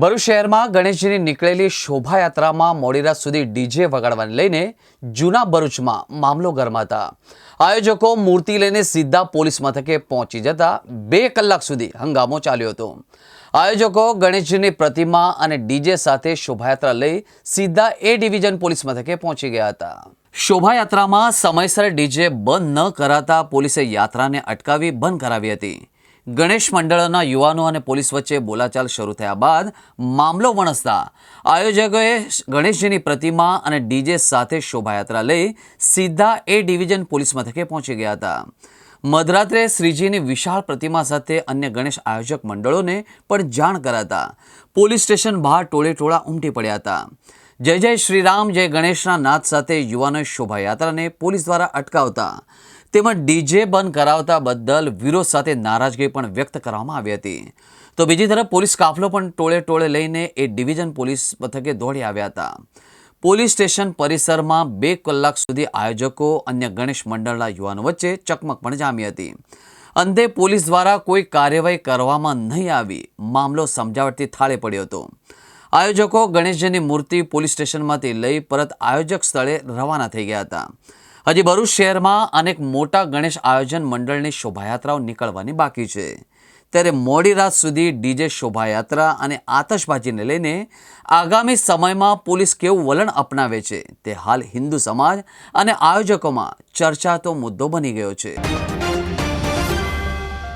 ભરૂચ શહેરમાં ગણેશજીની નીકળેલી શોભાયાત્રામાં મોડી રાત સુધી ડીજે વગાડવાને લઈને જૂના ભરૂચમાં મામલો ગરમાતા. આયોજકો મૂર્તિ લઈને સીધા પોલીસ મથકે પહોંચી જતા બે કલાક સુધી હંગામો ચાલ્યો હતો. આયોજકો ગણેશજીની પ્રતિમા અને ડીજે સાથે શોભાયાત્રા લઈ સીધા એ ડિવિઝન પોલીસ મથકે પહોંચી ગયા હતા. શોભાયાત્રામાં સમયસર ડીજે બંધ ન કરાતા પોલીસે યાત્રાને અટકાવી બંધ કરાવી હતી. ગણેશ મંડળના યુવાનો અને પોલીસ વચ્ચે બોલાચાલ શરૂ થયા બાદ મામલો વણસતા આયોજકોએ ગણેશજીની પ્રતિમા અને ડીજે સાથે શોભાયાત્રા લઈ સીધા એ ડિવિઝન પોલીસ મથકે પહોંચી ગયા હતા. મધરાત્રે શ્રીજીની વિશાળ પ્રતિમા સાથે અન્ય ગણેશ આયોજક મંડળોને પણ જાણ કરાતા પોલીસ સ્ટેશન બહાર ટોળે ટોળા ઉમટી પડ્યા હતા. જય જય શ્રીરામ, જય ગણેશના નાદ સાથે યુવાનોએ શોભાયાત્રાને પોલીસ દ્વારા અટકાવતા. તેમજ ડીજે બંધ કરાવતા બદલ વિરોધ સાથે નારાજગી પણ વ્યક્ત કરવામાં આવી હતી. તો બીજી તરફ પોલીસ કાફલો પણ ટોળે ટોળે લઈને એ ડિવિઝન પોલીસ મથકે દોડી આવ્યા હતા. પોલીસ સ્ટેશન પરિસરમાં બે કલાક સુધી આયોજકો અન્ય ગણેશ મંડળના યુવાનો વચ્ચે ચકમક પણ જામી હતી. અંતે પોલીસ દ્વારા કોઈ કાર્યવાહી કરવામાં નહીં આવી. મામલો સમજાવટથી થાળે પડ્યો હતો. આયોજકો ગણેશજીની મૂર્તિ પોલીસ સ્ટેશનમાંથી લઈ પરત આયોજક સ્થળે રવાના થઈ ગયા હતા. હજી ભરૂચ શહેરમાં અનેક મોટા ગણેશ આયોજન મંડળની શોભાયાત્રાઓ નીકળવાની બાકી છે. ત્યારે મોડી રાત સુધી ડીજે શોભાયાત્રા અને આતશબાજીને લઈને આગામી સમયમાં પોલીસ કેવું વલણ અપનાવે છે તે હાલ હિન્દુ સમાજ અને આયોજકોમાં ચર્ચાતો મુદ્દો બની ગયો છે.